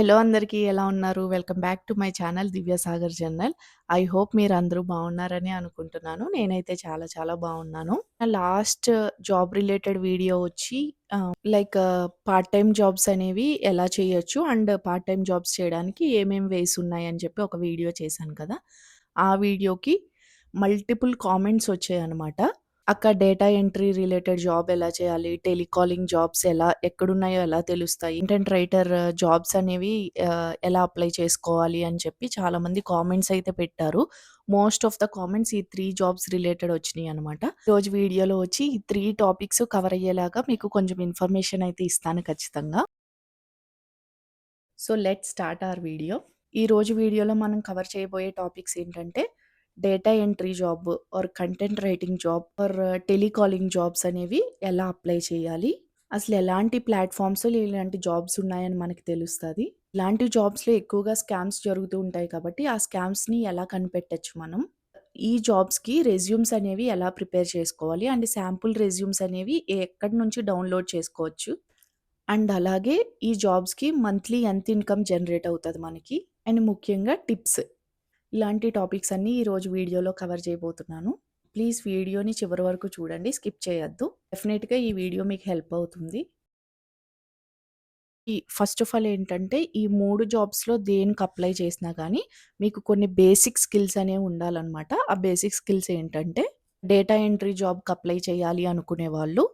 Hello అందరికీ ఎలా ఉన్నారు? Welcome back to my channel 'Divya Sagar journal'. I hope మీరందరూ బాగున్నారని అనుకుంటున్నాను. నేనైతే చాలా చాలా బాగున్నాను. నా లాస్ట్ జాబ్ రిలేటెడ్ వీడియో వచ్చి లైక్ పార్ట్ టైం జాబ్స్ అనేవి ఎలా చేయొచ్చు అండ్ పార్ట్ టైం జాబ్స్ చేయడానికి ఏమేమి వేస్ ఉన్నాయని చెప్పి ఒక వీడియో చేశాను కదా! ఆ వీడియోకి మల్టిపుల్ కామెంట్స్ వచ్చాయన్నమాట. అక్కడ డేటా ఎంట్రీ రిలేటెడ్ జాబ్ ఎలా చేయాలి? టెలికాలింగ్ జాబ్స్ ఎలా ఎక్కడున్నాయో ఎలా తెలుస్తాయి? కంటెంట్ రైటర్ జాబ్స్ అనేవి uh, ఎలా అప్లై చేసుకోవాలి? అని చెప్పి చాలామంది కామెంట్స్ అయితే పెట్టారు. మోస్ట్ ఆఫ్ ద కామెంట్స్ ఈ త్రీ జాబ్స్ రిలేటెడ్ వచ్చినాయి అనమాట రోజు వీడియోలో వచ్చి ఈ త్రీ టాపిక్స్ కవర్ అయ్యేలాగా మీకు కొంచెం ఇన్ఫర్మేషన్ అయితే ఇస్తాను ఖచ్చితంగా. So, let's start our video. ఈ రోజు వీడియోలో మనం కవర్ చేయబోయే టాపిక్స్ ఏంటంటే data entry job or content writing job or telecalling jobs అనేవి ఎలా అప్లై చేయాలి? అసలు ఎలాంటి ప్లాట్ఫామ్స్ ఇలాంటి జాబ్స్ ఉన్నాయని మనకి తెలుస్తుంది ఇలాంటి జాబ్స్‌లో ఎక్కువగా స్కామ్స్ జరుగుతూ ఉంటాయి కాబట్టి ఆ స్కామ్స్‌ని ఎలా కనిపెట్టచ్చు మనం? ఈ జాబ్స్‌కి రెజ్యూమ్స్ అనేవి ఎలా ప్రిపేర్ చేసుకోవాలి? అండ్ శాంపుల్ రెజ్యూమ్స్ అనేవి ఎక్కడి నుంచి డౌన్‌లోడ్ చేసుకోవచ్చు? అండ్ అలాగే ఈ జాబ్స్‌కి మంత్లీ ఎంత ఇన్‌కమ్ జనరేట్ అవుతుంది మనకి? అండ్ ముఖ్యంగా టిప్స్. ఇలాంటి టాపిక్స్ అన్నీ ఈరోజు వీడియోలో కవర్ చేయబోతున్నాను. ప్లీజ్ వీడియోని చివరి వరకు చూడండి. స్కిప్ చేయొద్దు. డెఫినెట్గా ఈ వీడియో మీకు హెల్ప్ అవుతుంది. ఈ ఫస్ట్ ఆఫ్ ఆల్ ఏంటంటే ఈ మూడు జాబ్స్‌లో దేనికి అప్లై చేసినా కానీ మీకు కొన్ని బేసిక్ స్కిల్స్ అనేవి ఉండాలన్నమాట. ఆ బేసిక్ స్కిల్స్ ఏంటంటే డేటా ఎంట్రీ జాబ్‌కి అప్లై చేయాలి అనుకునే వాళ్ళు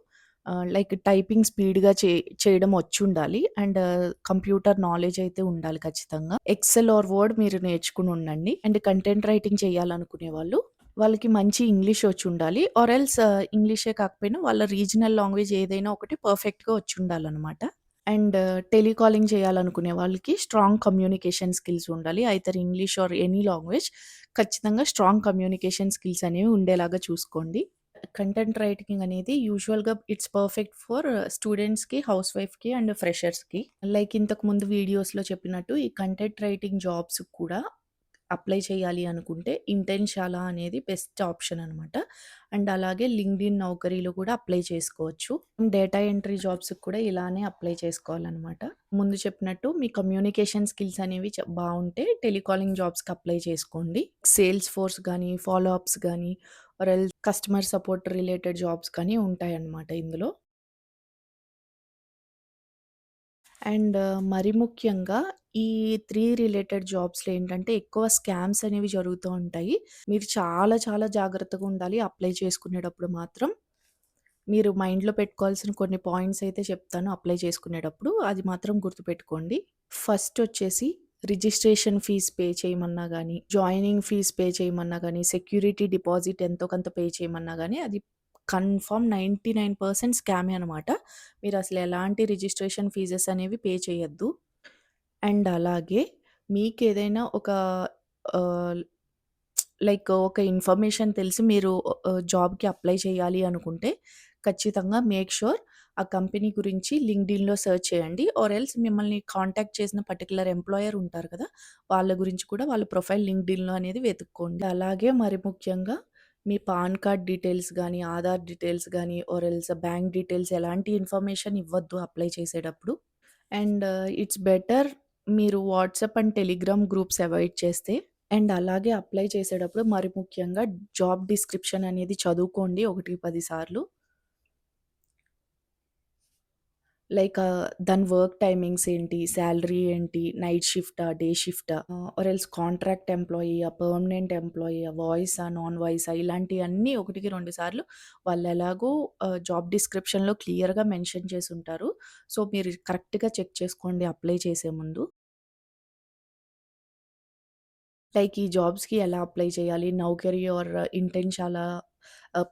లైక్ టైపింగ్ స్పీడ్‌గా చే చేయడం వచ్చుండాలి. అండ్ కంప్యూటర్ నాలెడ్జ్ అయితే ఉండాలి ఖచ్చితంగా. ఎక్సెల్ ఆర్ వర్డ్ మీరు నేర్చుకుని ఉండండి. అండ్ కంటెంట్ రైటింగ్ చేయాలనుకునే వాళ్ళు వాళ్ళకి మంచి ఇంగ్లీష్ వచ్చుండాలి. ఆర్ ఎల్స్ ఇంగ్లీషే కాకపోయినా వాళ్ళ రీజనల్ లాంగ్వేజ్ ఏదైనా ఒకటి పర్ఫెక్ట్‌గా వచ్చుండాలన్నమాట. అండ్ టెలికాలింగ్ చేయాలనుకునే వాళ్ళకి స్ట్రాంగ్ కమ్యూనికేషన్ స్కిల్స్ ఉండాలి. Either English or any language ఖచ్చితంగా స్ట్రాంగ్ కమ్యూనికేషన్ స్కిల్స్ అనేవి ఉండేలాగా చూసుకోండి. కంటెంట్ రైటింగ్ అనేది యూజువల్‌గా ఇట్స్ పర్ఫెక్ట్ ఫర్ స్టూడెంట్స్‌కి, హౌస్ వైఫ్‌కి అండ్ ఫ్రెషర్స్‌కి. లైక్ ఇంతకు ముందు వీడియోస్‌లో చెప్పినట్టు ఈ కంటెంట్ రైటింగ్ జాబ్స్‌కి కూడా అప్లై చేయాలి అనుకుంటే ఇంటెన్షాలా అనేది బెస్ట్ ఆప్షన్ అనమాట. అండ్ అలాగే లింక్డ్ఇన్, నౌకరీలో కూడా అప్లై చేసుకోవచ్చు. డేటా ఎంట్రీ జాబ్స్‌కి కూడా ఇలానే అప్లై చేసుకోవాలనమాట. ముందు చెప్పినట్టు మీ కమ్యూనికేషన్ స్కిల్స్ అనేవి చ బావుంటే టెలికాలింగ్ జాబ్స్‌కి అప్లై చేసుకోండి. సేల్స్ ఫోర్స్ గానీ, ఫాలో అప్స్ గానీ or else customer support related jobs కానీ ఉంటాయన్నమాట ఇందులో. అండ్ మరి ముఖ్యంగా ఈ త్రీ రిలేటెడ్ జాబ్స్‌లో ఏంటంటే ఎక్కువ స్కామ్స్ అనేవి జరుగుతూ ఉంటాయి. మీరు చాలా చాలా జాగ్రత్తగా ఉండాలి అప్లై చేసుకునేటప్పుడు మాత్రం. మీరు మైండ్‌లో పెట్టుకోవాల్సిన కొన్ని పాయింట్స్ అయితే చెప్తాను అప్లై చేసుకునేటప్పుడు. అది మాత్రం గుర్తుపెట్టుకోండి. ఫస్ట్ వచ్చేసి రిజిస్ట్రేషన్ ఫీజ్ పే చేయమన్నా కానీ జాయినింగ్ ఫీజ్ పే చేయమన్నా కానీ సెక్యూరిటీ డిపాజిట్ ఎంతో కొంత పే చేయమన్నా కానీ అది కన్ఫర్మ్ 99% స్కామే అనమాట. మీరు అసలు ఎలాంటి రిజిస్ట్రేషన్ ఫీజెస్ అనేవి పే చేయొద్దు. అండ్ అలాగే మీకు ఏదైనా ఒక లైక్ ఒక ఇన్ఫర్మేషన్ తెలిసి మీరు జాబ్‌కి అప్లై చేయాలి అనుకుంటే ఖచ్చితంగా మేక్ ష్యూర్ ఆ కంపెనీ గురించి లింక్డ్ఇన్‌లో సెర్చ్ చేయండి. ఆర్ ఎల్స్ మిమ్మల్ని కాంటాక్ట్ చేసిన పర్టికులర్ ఎంప్లాయర్ ఉంటారు కదా! వాళ్ళ గురించి కూడా వాళ్ళ ప్రొఫైల్ లింక్డ్ఇన్‌లో అనేది వెతుక్కోండి. అలాగే మరి ముఖ్యంగా మీ పాన్ కార్డ్ డీటెయిల్స్ కానీ ఆధార్ డీటెయిల్స్ కానీ ఆర్ ఎల్స్ బ్యాంక్ డీటెయిల్స్ ఎలాంటి ఇన్ఫర్మేషన్ ఇవ్వద్దు అప్లై చేసేటప్పుడు. అండ్ ఇట్స్ బెటర్ మీరు WhatsApp and Telegram groups avoid చేస్తే. అండ్ అలాగే అప్లై చేసేటప్పుడు మరి ముఖ్యంగా జాబ్ డిస్క్రిప్షన్ అనేది చదువుకోండి ఒకటి పది సార్లు. లైక్ ఆహ్, దాని వర్క్ టైమింగ్స్ ఏంటి? సాలరీ ఏంటి? నైట్ షిఫ్టా? డే షిఫ్టా? ఆహ్, ఆర్ ఎల్స్ కాంట్రాక్ట్ ఎంప్లాయీయా? పర్మనెంట్ ఎంప్లాయీయా? వాయిసా? నాన్ వాయిసా? ఇలాంటియన్నీ ఒకటికి రెండు సార్లు వాళ్ళెలాగో ఆహ్, జాబ్ డిస్క్రిప్షన్‌లో క్లియర్‌గా మెన్షన్ చేసుంటారు. సో, మీరు కరెక్ట్‌గా చెక్ చేసుకోండి అప్లై చేసే ముందు. లైక్ ఈ జాబ్స్‌కి ఎలా అప్లై చేయాలి? నౌకరీ ఆర్ ఇంటెన్షాలా ఆహ్,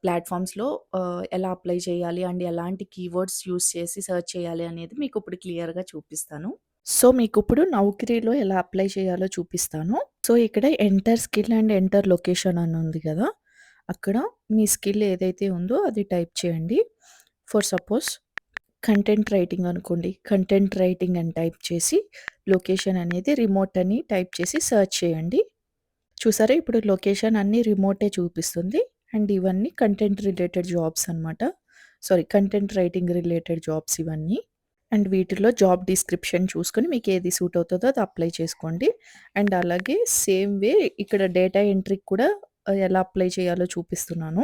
ఆహ్, ఎలా అప్లై చేయాలి? అండ్ ఎలాంటి కీవర్డ్స్ యూజ్ చేసి సెర్చ్ చేయాలి అనేది మీకిప్పుడు క్లియర్‌గా చూపిస్తాను. సో, మీకిప్పుడు నౌకరీలో ఎలా అప్లై చేయాలో చూపిస్తాను. సో, ఇక్కడ enter skill and enter location అని ఉంది కదా! అక్కడ మీ స్కిల్ ఏదైతే ఉందో అది టైప్ చేయండి. ఫర్ సపోజ్ కంటెంట్ రైటింగ్ అనుకోండి. కంటెంట్ రైటింగ్ అని టైప్ చేసి లొకేషన్ అనేది రిమోట్ అని టైప్ చేసి సెర్చ్ చేయండి. చూసారా ఇప్పుడు లొకేషన్ అన్నీ రిమోటే చూపిస్తుంది. అండ్ ఇవన్నీ కంటెంట్ రిలేటెడ్ జాబ్స్ అనమాట. Sorry content writing related jobs ఇవన్నీ. అండ్ వీటిలో జాబ్ డిస్క్రిప్షన్ చూసుకొని మీకు ఏది సూట్ అవుతుందో అది అప్లై చేసుకోండి. అండ్ అలాగే సేమ్ వే ఇక్కడ డేటా ఎంట్రీకి కూడా ఎలా అప్లై చేయాలో చూపిస్తున్నాను.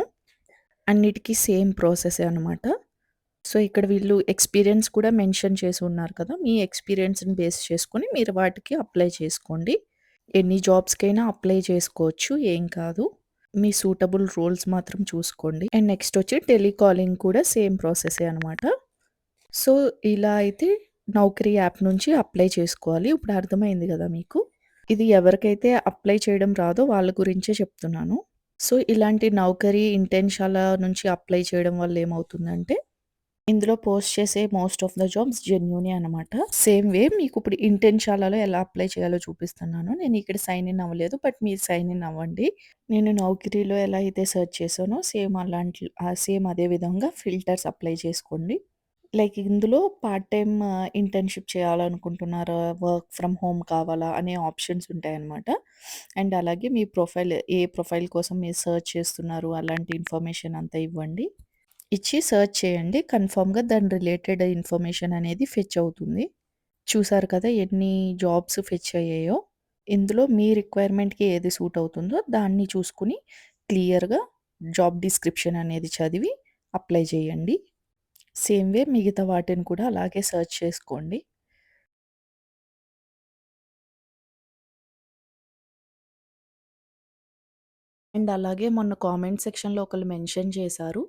అన్నిటికీ సేమ్ ప్రాసెసే అనమాట. సో, ఇక్కడ వీళ్ళు ఎక్స్‌పీరియన్స్ కూడా మెన్షన్ చేసి ఉన్నారు కదా! మీ ఎక్స్‌పీరియన్స్‌ని బేస్ చేసుకొని మీరు వాటికి అప్లై చేసుకోండి. ఎన్ని జాబ్స్‌కైనా అప్లై చేసుకోవచ్చు. ఏం కాదు. మీ సూటబుల్ రోల్స్ మాత్రం చూసుకోండి. అండ్ నెక్స్ట్ వచ్చి టెలికాలింగ్ కూడా సేమ్ ప్రాసెసే అనమాట. సో, ఇలా అయితే నౌకరీ యాప్ నుంచి అప్లై చేసుకోవాలి. ఇప్పుడు అర్థమైంది కదా మీకు. ఇది ఎవరికైతే అప్లై చేయడం రాదో వాళ్ళ గురించే చెప్తున్నాను. సో, ఇలాంటి నౌకరీ ఇంటెన్షాల నుంచి అప్లై చేయడం వల్ల ఏమవుతుందంటే, ఇందులో పోస్ట్ చేసే మోస్ట్ ఆఫ్ ద జాబ్స్ జెన్యూనే అనమాట. సేమ్ వే మీకు ఇప్పుడు ఇంటెన్షాలలో ఎలా అప్లై చేయాలో చూపిస్తున్నాను. నేను ఇక్కడ సైన్ ఇన్ అవ్వలేదు. బట్ మీరు సైన్ ఇన్ అవ్వండి. నేను నౌకరీలో ఎలా అయితే సెర్చ్ చేశానో సేమ్ అలాంటి సేమ్ అదే విధంగా ఫిల్టర్స్ అప్లై చేసుకోండి. లైక్ ఇందులో పార్ట్ టైమ్ ఇంటర్న్‌షిప్ చేయాలనుకుంటున్నారా? వర్క్ ఫ్రమ్ హోమ్ కావాలా? అనే ఆప్షన్స్ ఉంటాయన్నమాట. అండ్ అలాగే మీ ప్రొఫైల్ ఏ ప్రొఫైల్ కోసం మీరు సెర్చ్ చేస్తున్నారు అలాంటి ఇన్ఫర్మేషన్ అంతా ఇవ్వండి. ఇచ్చి సెర్చ్ చేయండి. కన్ఫర్మ్‌గా దాని రిలేటెడ్ ఇన్ఫర్మేషన్ అనేది ఫెచ్ అవుతుంది. చూసారు కదా ఎన్ని జాబ్స్ ఫెచ్ అయ్యాయో. ఇందులో మీ రిక్వైర్మెంట్‌కి ఏది సూట్ అవుతుందో దాన్ని చూసుకొని క్లియర్‌గా జాబ్ డిస్క్రిప్షన్ అనేది చదివి అప్లై చేయండి. సేమ్ వే మిగతా వాటిని కూడా అలాగే సెర్చ్ చేసుకోండి. అండ్ అలాగే మొన్న కామెంట్ సెక్షన్‌లో ఒకళ్ళు మెన్షన్ చేశారు.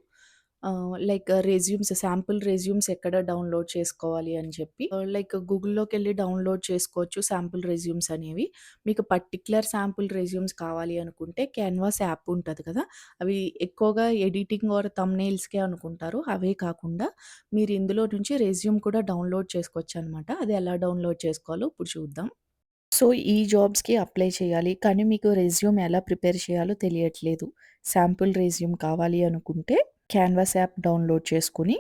Ah, like resumes sample resumes ఎక్కడ డౌన్‌లోడ్ చేసుకోవాలి అని చెప్పి. ఆహ్, లైక్ గూగుల్‌లోకెళ్ళి డౌన్‌లోడ్ చేసుకోవచ్చు శాంపుల్ రెజ్యూమ్స్ అనేవి. మీకు పర్టిక్యులర్ శాంపుల్ రెజ్యూమ్స్ కావాలి అనుకుంటే క్యాన్వాస్ యాప్ ఉంటది కదా! అవి ఎక్కువగా ఎడిటింగ్ ఆర్ థంబ్‌నెయిల్స్‌కే అనుకుంటారు. అవే కాకుండా మీరు ఇందులో నుంచి రెజ్యూమ్ కూడా డౌన్‌లోడ్ చేసుకోవచ్చనమాట. అది ఎలా డౌన్‌లోడ్ చేసుకోవాలో ఇప్పుడు చూద్దాం. సో, ఈ జాబ్స్‌కి అప్లై చేయాలి. కానీ మీకు రెజ్యూమ్ ఎలా ప్రిపేర్ చేయాలో తెలియట్లేదు. శాంపుల్ రెజ్యూమ్ కావాలి అనుకుంటే క్యాన్వాస్ యాప్ డౌన్‌లోడ్ చేసుకొని,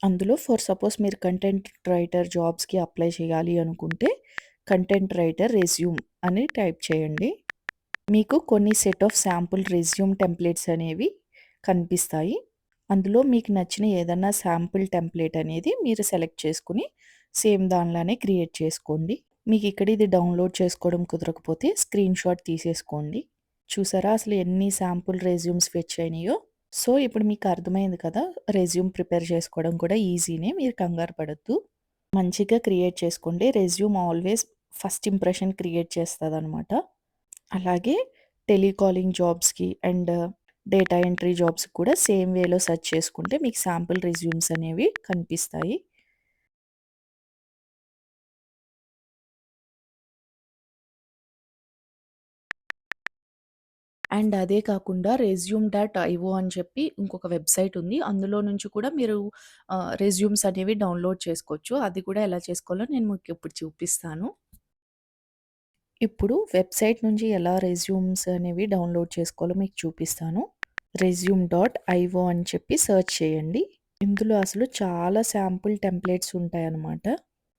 అందులో ఫర్ సపోజ్ మీరు కంటెంట్ రైటర్ జాబ్స్‌కి అప్లై చేయాలి అనుకుంటే, కంటెంట్ రైటర్ రెజ్యూమ్ అని టైప్ చేయండి. మీకు కొన్ని set of sample resume templates అనేవి కనిపిస్తాయి. అందులో మీకు నచ్చిన ఏదన్నా శాంపుల్ టెంప్లేట్ అనేది మీరు సెలెక్ట్ చేసుకుని సేమ్ దానిలానే క్రియేట్ చేసుకోండి. మీకు ఇక్కడ ఇది డౌన్‌లోడ్ చేసుకోవడం కుదరకపోతే స్క్రీన్‌షాట్ తీసేసుకోండి. చూసారా అసలు ఎన్ని శాంపుల్ రెజ్యూమ్స్ ఫెచ్ అయినాయో. సో, ఇప్పుడు మీకు అర్థమైంది కదా! రెజ్యూమ్ ప్రిపేర్ చేసుకోవడం కూడా ఈజీనే. మీరు కంగారు పడద్దు మంచిగా క్రియేట్ చేసుకోండి. Resume always first impression create చేస్తుంది అనమాట అలాగే టెలికాలింగ్ జాబ్స్‌కి అండ్ డేటా ఎంట్రీ జాబ్స్‌కి కూడా సేమ్ వేలో సెర్చ్ చేసుకుంటే మీకు శాంపుల్ రెజ్యూమ్స్ అనేవి కనిపిస్తాయి. అండ్ అదే కాకుండా రెజ్యూమ్ డాట్ ఐఓ అని చెప్పి ఇంకొక వెబ్‌సైట్ ఉంది. అందులో నుంచి కూడా మీరు రెజ్యూమ్స్ అనేవి డౌన్‌లోడ్ చేసుకోవచ్చు. అది కూడా ఎలా చేసుకోవాలో నేను మీకు ఇప్పుడు చూపిస్తాను. ఇప్పుడు వెబ్‌సైట్ నుంచి ఎలా రెజ్యూమ్స్ అనేవి డౌన్‌లోడ్ చేసుకోవాలో మీకు చూపిస్తాను. రెజ్యూమ్ డాట్ ఐఓ అని చెప్పి సెర్చ్ చేయండి. ఇందులో అసలు చాలా శాంపుల్ టెంప్లేట్స్ ఉంటాయన్నమాట.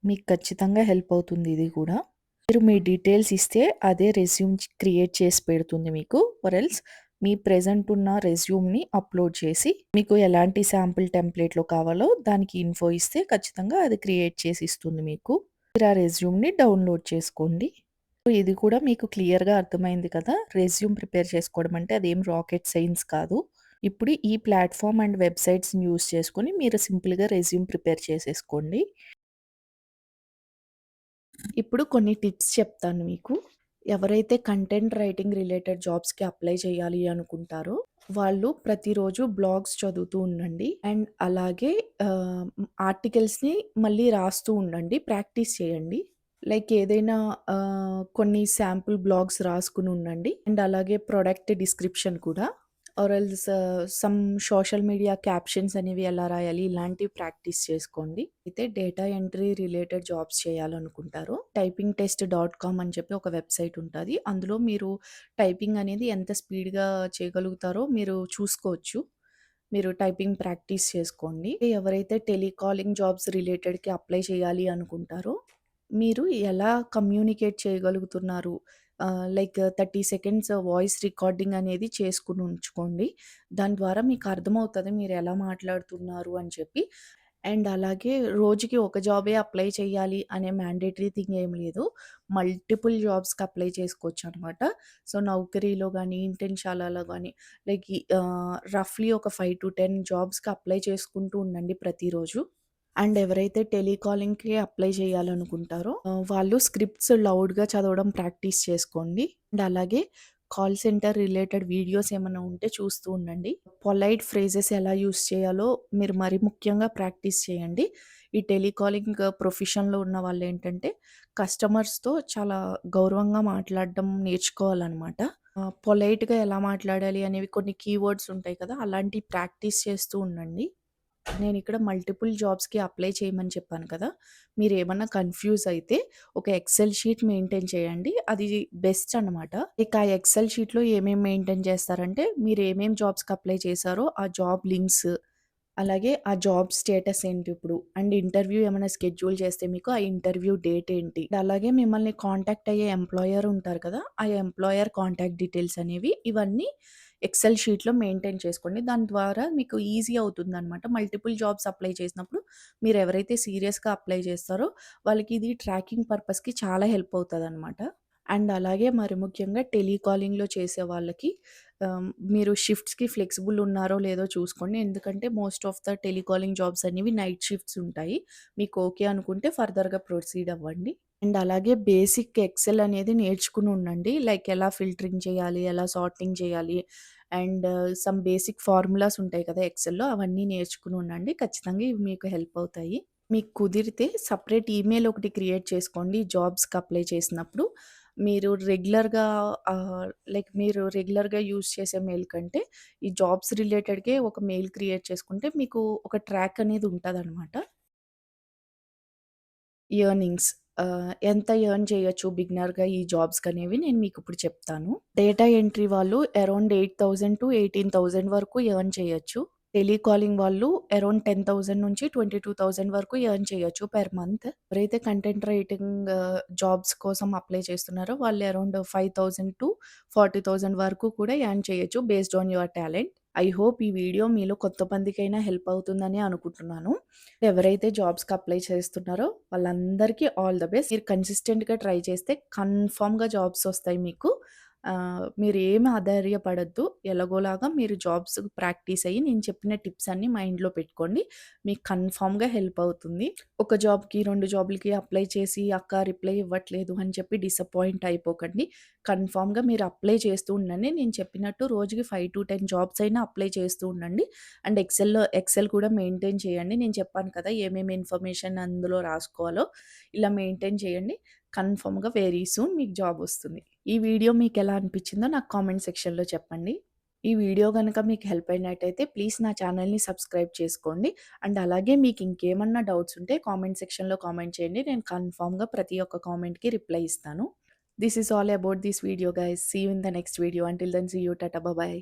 మీకు ఖచ్చితంగా హెల్ప్ అవుతుంది ఇది కూడా. మీరు మీ డీటెయిల్స్ ఇస్తే అదే రెజ్యూమ్ క్రియేట్ చేసి పెడుతుంది మీకు. ఎల్స్ మీ ప్రెజెంట్ ఉన్న రెజ్యూమ్‌ని అప్‌లోడ్ చేసి మీకు ఎలాంటి శాంపుల్ టెంప్లేట్‌లో కావాలో దానికి ఇన్ఫో ఇస్తే ఖచ్చితంగా అది క్రియేట్ చేసి ఇస్తుంది మీకు. మీరు ఆ రెజ్యూమ్‌ని డౌన్‌లోడ్ చేసుకోండి. సో, ఇది కూడా మీకు క్లియర్‌గా అర్థమైంది కదా! రెజ్యూమ్ ప్రిపేర్ చేసుకోవడం అంటే అదేం రాకెట్ సైన్స్ కాదు. ఇప్పుడు ఈ ప్లాట్‌ఫార్మ్ అండ్ వెబ్‌సైట్స్‌ని యూజ్ చేసుకొని మీరు సింపుల్‌గా రెజ్యూమ్ ప్రిపేర్ చేసేసుకోండి. ఇప్పుడు కొన్ని టిప్స్ చెప్తాను మీకు. ఎవరైతే కంటెంట్ రైటింగ్ రిలేటెడ్ జాబ్స్‌కి అప్లై చేయాలి అనుకుంటారో, వాళ్ళు ప్రతిరోజు బ్లాగ్స్ చదువుతూ ఉండండి. అండ్ అలాగే ఆర్టికల్స్‌ని మళ్ళీ రాస్తూ ఉండండి. ప్రాక్టీస్ చేయండి. లైక్ ఏదైనా కొన్ని శాంపుల్ బ్లాగ్స్ రాసుకుని ఉండండి. అండ్ అలాగే ప్రొడక్ట్ డిస్క్రిప్షన్ కూడా or else some social media captions అనేవి ఎలా రాయాలి ఇలాంటివి ప్రాక్టీస్ చేసుకోండి. అయితే డేటా ఎంట్రీ రిలేటెడ్ జాబ్స్ చేయాలనుకుంటారో టైపింగ్ టెస్ట్ డాట్ కామ్ అని చెప్పి ఒక వెబ్‌సైట్ ఉంటుంది అందులో మీరు టైపింగ్ అనేది ఎంత స్పీడ్‌గా చేయగలుగుతారో మీరు చూసుకోవచ్చు. మీరు టైపింగ్ ప్రాక్టీస్ చేసుకోండి. ఎవరైతే టెలికాలింగ్ జాబ్స్ రిలేటెడ్‌కి అప్లై చేయాలి అనుకుంటారో, మీరు ఎలా కమ్యూనికేట్ చేయగలుగుతున్నారు? ఆహ్, లైక్ 30 సెకండ్స్ వాయిస్ రికార్డింగ్ అనేది చేసుకొని ఉంచుకోండి. దాని ద్వారా మీకు అర్థమవుతది మీరు ఎలా మాట్లాడుతున్నారు అని చెప్పి. అండ్ అలాగే రోజుకి ఒక జాబే అప్లై చేయాలి అనే మ్యాండేటరీ థింగ్ ఏం లేదు. మల్టిపుల్ జాబ్స్‌కి అప్లై చేసుకోవచ్చనమాట. సో, నౌకరీలో గానీ, ఇంటెన్షాలాలో గానీ లైక్ ఈ ఆహ్, రఫ్‌లీ ఒక 5-10 జాబ్స్‌కి అప్లై చేసుకుంటూ ఉండండి ప్రతిరోజు. అండ్ ఎవరైతే టెలికాలింగ్‌కి అప్లై చేయాలనుకుంటారో వాళ్ళు స్క్రిప్ట్స్ లౌడ్‌గా చదవడం ప్రాక్టీస్ చేసుకోండి. అండ్ అలాగే కాల్ సెంటర్ రిలేటెడ్ వీడియోస్ ఏమైనా ఉంటే చూస్తూ ఉండండి. పొలైట్ ఫ్రేజెస్ ఎలా యూస్ చేయాలో మీరు మరి ముఖ్యంగా ప్రాక్టీస్ చేయండి. ఈ టెలికాలింగ్ ప్రొఫెషన్‌లో ఉన్న వాళ్ళు ఏంటంటే కస్టమర్స్‌తో చాలా గౌరవంగా మాట్లాడడం నేర్చుకోవాలన్నమాట పొలైట్‌గా ఎలా మాట్లాడాలి అనేవి కొన్ని కీవర్డ్స్ ఉంటాయి కదా! అలాంటివి ప్రాక్టీస్ చేస్తూ ఉండండి. నేను ఇక్కడ మల్టిపుల్ జాబ్స్‌కి అప్లై చేయమని చెప్పాను కదా! మీరు ఏమైనా కన్‌ఫ్యూజ్ అయితే ఒక ఎక్సెల్ షీట్ మెయింటైన్ చేయండి. అది బెస్ట్ అనమాట. ఇక ఆ ఎక్సెల్ షీట్‌లో ఏమేమి మెయింటైన్ చేస్తారంటే మీరు ఏమేమి జాబ్స్‌కి అప్లై చేశారో ఆ జాబ్ లింక్స్, అలాగే ఆ జాబ్ స్టేటస్ ఏంటి ఇప్పుడు అండ్ ఇంటర్వ్యూ ఏమైనా షెడ్యూల్ చేస్తే మీకు ఆ ఇంటర్వ్యూ డేట్ ఏంటి? అలాగే మిమ్మల్ని కాంటాక్ట్ అయ్యే ఎంప్లాయర్ ఉంటారు కదా! ఆ ఎంప్లాయర్ కాంటాక్ట్ డీటెయిల్స్ అనేవి ఇవన్నీ ఎక్సెల్ షీట్‌లో మెయింటైన్ చేసుకోండి. దాని ద్వారా మీకు ఈజీ అవుతుందనమాట. మల్టిపుల్ జాబ్స్ అప్లై చేసినప్పుడు మీరు ఎవరైతే సీరియస్‌గా అప్లై చేస్తారో వాళ్ళకి ఇది ట్రాకింగ్ పర్పస్‌కి చాలా హెల్ప్ అవుతదనమాట. అండ్ అలాగే మరి ముఖ్యంగా టెలికాలింగ్‌లో చేసే వాళ్ళకి ఆహ్, మీరు షిఫ్ట్స్‌కి ఫ్లెక్సిబుల్ ఉన్నారో లేదో చూసుకోండి. ఎందుకంటే most of the telecalling jobs అనేవి నైట్ షిఫ్ట్స్ ఉంటాయి. మీకు ఓకే అనుకుంటే ఫర్దర్‌గా ప్రొసీడ్ అవ్వండి. అండ్ అలాగే బేసిక్ ఎక్సెల్ అనేది నేర్చుకుని ఉండండి. లైక్ ఎలా ఫిల్టరింగ్ చేయాలి? ఎలా సార్టింగ్ చేయాలి? అండ్ సమ్ బేసిక్ ఫార్ములాస్ ఉంటాయి కదా! ఎక్సెల్‌లో అవన్నీ నేర్చుకుని ఉండండి. ఖచ్చితంగా ఇవి మీకు హెల్ప్ అవుతాయి. మీకు కుదిరితే సెపరేట్ ఈమెయిల్ ఒకటి క్రియేట్ చేసుకోండి జాబ్స్‌కి అప్లై చేసినప్పుడు. మీరు రెగ్యులర్‌గా ఆహ్, లైక్ మీరు రెగ్యులర్‌గా యూజ్ చేసే మెయిల్ కంటే ఈ జాబ్స్ రిలేటెడ్‌గే ఒక మెయిల్ క్రియేట్ చేసుకుంటే మీకు ఒక ట్రాక్ అనేది ఉంటదనమాట. ఎర్నింగ్స్ ఆహ్, ఎంత ఎర్న్ చేయొచ్చు బిగినర్‌గా ఈ జాబ్స్‌కనేవి నేను మీకిప్పుడు చెప్తాను. డేటా ఎంట్రీ వాళ్ళు అరౌండ్ 8,000-18,000 వరకు ఎర్న్ చేయొచ్చు. టెలికాలింగ్ వాళ్ళు అరౌండ్ 10,000 నుంచి 22,000 వరకు ఎర్న్ చేయొచ్చు పర్ మంత్. ఎవరైతే కంటెంట్ రైటింగ్ జాబ్స్ కోసం అప్లై చేస్తున్నారో వాళ్ళు అరౌండ్ 5,000-40,000 వరకు కూడా ఎర్న్ చేయొచ్చు based on your talent. I hope ఈ వీడియో మీలో కొంతమందికైనా హెల్ప్ అవుతుందని అనుకుంటున్నాను. ఎవరైతే జాబ్స్‌కి అప్లై చేస్తున్నారో వాళ్ళందరికీ ఆల్ ద బెస్ట్. మీరు కన్సిస్టెంట్‌గా ట్రై చేస్తే కన్ఫర్మ్‌గా జాబ్స్ వస్తాయి మీకు. ఆహ్, మీరేమి ఆధైర్యపడొద్దు. ఎలాగోలాగా మీరు జాబ్స్ ప్రాక్టీస్ అయ్యి నేను చెప్పిన టిప్స్ అన్నీ మైండ్‌లో పెట్టుకోండి. మీకు కన్ఫర్మ్‌గా హెల్ప్ అవుతుంది. ఒక జాబ్‌కి, 2 జాబ్‌లకి అప్లై చేసి అక్క రిప్లై ఇవ్వట్లేదు అని చెప్పి డిసప్పాయింట్ అయిపోకండి. కన్ఫర్మ్‌గా మీరు అప్లై చేస్తూ ఉండండి. నేను చెప్పినట్టు రోజుకి 5-10 జాబ్స్ అయినా అప్లై చేస్తూ ఉండండి. అండ్ ఎక్సెల్‌లో ఎక్సెల్ కూడా మెయింటైన్ చేయండి. నేను చెప్పాను కదా! ఏమేమి ఇన్ఫర్మేషన్ అందులో రాసుకోవాలో ఇలా మెయింటైన్ చేయండి. కన్ఫర్మ్‌గా వెరీ సూన్ మీకు జాబ్ వస్తుంది ఈ వీడియో మీకు ఎలా అనిపించిందో నాకు కామెంట్ సెక్షన్‌లో చెప్పండి. ఈ వీడియో కనుక మీకు హెల్ప్ అయినట్టయితే ప్లీజ్ నా ఛానెల్‌ని సబ్స్క్రైబ్ చేసుకోండి. అండ్ అలాగే మీకు ఇంకేమన్నా డౌట్స్ ఉంటే కామెంట్ సెక్షన్‌లో కామెంట్ చేయండి. నేను కన్ఫర్మ్‌గా ప్రతి ఒక్క కామెంట్‌కి రిప్లై ఇస్తాను. This is all about this video guys. See in the next video. Until then see you. Tata. Bye